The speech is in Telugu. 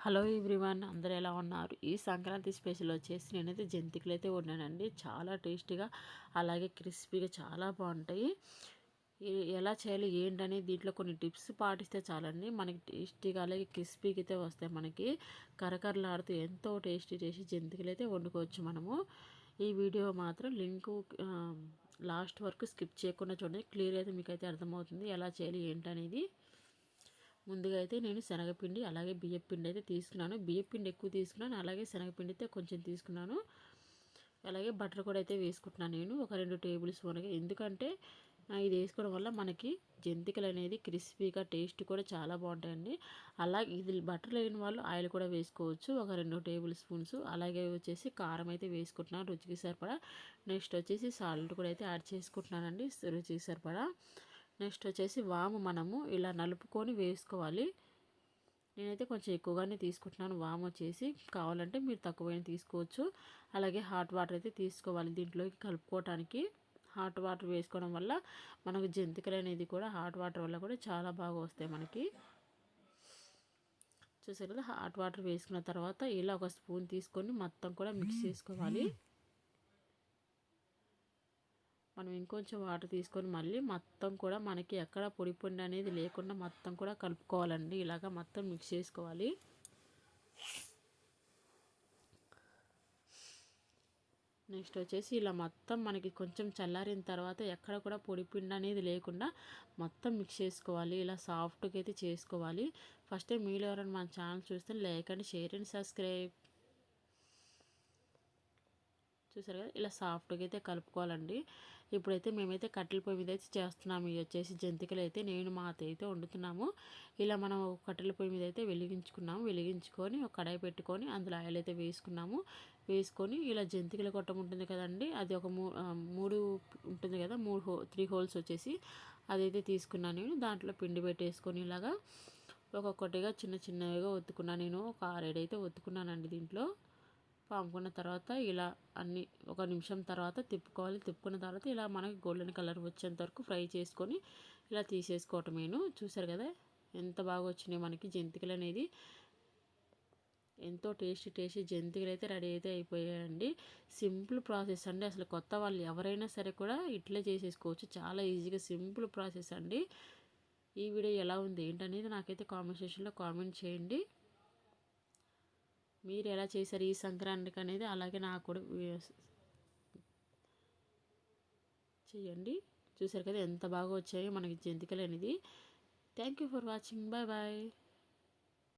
హలో ఎవ్రీవన్ అందరు ఎలా ఉన్నారు? ఈ సంక్రాంతి స్పెషల్ వచ్చేసి నేనైతే జంతికలు అయితే వండానండి. చాలా టేస్టీగా అలాగే క్రిస్పీగా చాలా బాగుంటాయి. ఎలా చేయాలి ఏంటని దీంట్లో కొన్ని టిప్స్ పాటిస్తే చాలండి. మనకి టేస్టీగా అలాగే క్రిస్పీగా అయితే వస్తాయి మనకి. కరకరలాడుతూ ఎంతో టేస్టీ టేస్టీ జంతికలు అయితే వండుకోవచ్చు మనము. ఈ వీడియో మాత్రం లింకు లాస్ట్ వరకు స్కిప్ చేయకుండా చూడండి. క్లియర్ అయితే మీకు అయితే అర్థమవుతుంది ఎలా చేయాలి ఏంటనేది. ముందుగా అయితే నేను శనగపిండి అలాగే బియ్యపిండి అయితే తీసుకున్నాను. బియ్యపిండి ఎక్కువ తీసుకున్నాను అలాగే శనగపిండి అయితే కొంచెం తీసుకున్నాను. అలాగే బటర్ కూడా అయితే వేసుకుంటున్నాను నేను ఒక రెండు టేబుల్ స్పూన్గా ఎందుకంటే ఇది వేసుకోవడం వల్ల మనకి జంతికలు అనేది క్రిస్పీగా టేస్ట్ కూడా చాలా బాగుంటాయండి. అలాగే ఇది బటర్ లేని వాళ్ళు ఆయిల్ కూడా వేసుకోవచ్చు ఒక రెండు టేబుల్ స్పూన్స్. అలాగే వచ్చేసి కారం అయితే వేసుకుంటున్నాను రుచికి సరిపడా. నెక్స్ట్ వచ్చేసి సాల్ట్ కూడా అయితే యాడ్ చేసుకుంటున్నానండి రుచికి సరిపడా. నెక్స్ట్ వచ్చేసి వాము మనము ఇలా నలుపుకొని వేసుకోవాలి. నేనైతే కొంచెం ఎక్కువగానే తీసుకుంటున్నాను. వామ్ వచ్చేసి కావాలంటే మీరు తక్కువైనా తీసుకోవచ్చు. అలాగే హాట్ వాటర్ అయితే తీసుకోవాలి దీంట్లోకి కలుపుకోవటానికి. హాట్ వాటర్ వేసుకోవడం వల్ల మనకు జంతికలు అనేది కూడా హాట్ వాటర్ వల్ల కూడా చాలా బాగా వస్తాయి మనకి. చూసారు కదా? హాట్ వాటర్ వేసుకున్న తర్వాత ఇలా ఒక స్పూన్ తీసుకొని మొత్తం కూడా మిక్స్ చేసుకోవాలి. మనం ఇంకొంచెం వాటర్ తీసుకొని మళ్ళీ మొత్తం కూడా మనకి ఎక్కడ పొడి పొడి అనేది లేకుండా మొత్తం కూడా కలుపుకోవాలండి. ఇలాగ మొత్తం మిక్స్ చేసుకోవాలి. నెక్స్ట్ వచ్చేసి ఇలా మొత్తం మనకి కొంచెం చల్లారిన తర్వాత ఎక్కడ కూడా పొడి పిండి అనేది లేకుండా మొత్తం మిక్స్ చేసుకోవాలి. ఇలా సాఫ్ట్గా అయితే చేసుకోవాలి. ఫస్ట్ మీలో ఎవరైనా మన ఛానల్ చూస్తే like and share and subscribe చూసారు కదా ఇలా సాఫ్ట్గా అయితే కలుపుకోవాలండి. ఇప్పుడైతే మేమైతే కట్టెల పొయ్యి మీద అయితే చేస్తున్నాము. ఇవి వచ్చేసి జంతికలు అయితే నేను మా అయితే వండుతున్నాము. ఇలా మనం కట్టెల పొయ్యి మీద అయితే వెలిగించుకున్నాము. వెలిగించుకొని ఒక కడాయి పెట్టుకొని అందులో ఆయిల్ అయితే వేసుకున్నాము. వేసుకొని ఇలా జంతికల కొట్టం ఉంటుంది కదండి అది ఒక మూడు ఉంటుంది కదా మూడు హో త్రీ హోల్స్ వచ్చేసి అదైతే తీసుకున్నాను నేను. దాంట్లో పిండి పెట్టేసుకొని ఇలాగా ఒక్కొక్కటిగా చిన్న చిన్నవిగా ఒత్తుకున్నాను నేను. ఒక ఆరేడు అయితే ఒత్తుకున్నానండి దీంట్లో. పాముకున్న తర్వాత ఇలా అన్ని ఒక నిమిషం తర్వాత తిప్పుకోవాలి. తిప్పుకున్న తర్వాత ఇలా మనకి గోల్డెన్ కలర్ వచ్చేంత వరకు ఫ్రై చేసుకొని ఇలా తీసేసుకోవటమేను. చూసారు కదా? ఎంత బాగా వచ్చినాయి మనకి జంతికలు అనేది. ఎంతో టేస్టీ టేస్టీ జంతికలు అయితే రెడీ అయితే అయిపోయాయండి. సింపుల్ ప్రాసెస్ అండి. అసలు కొత్త వాళ్ళు ఎవరైనా సరే కూడా ఇట్లే చేసేసుకోవచ్చు. చాలా ఈజీగా సింపుల్ ప్రాసెస్ అండి. ఈ వీడియో ఎలా ఉంది ఏంటనేది నాకైతే కామెంట్ సెక్షన్లో కామెంట్ చేయండి. మీరు ఎలా చేశారు ఈ సంక్రాంతికి అనేది అలాగే నాకు కూడా చేయండి చూసారు కదా ఎంత బాగా వచ్చాయో మనకి జంతికలు అనేది thank you for watching. Bye bye.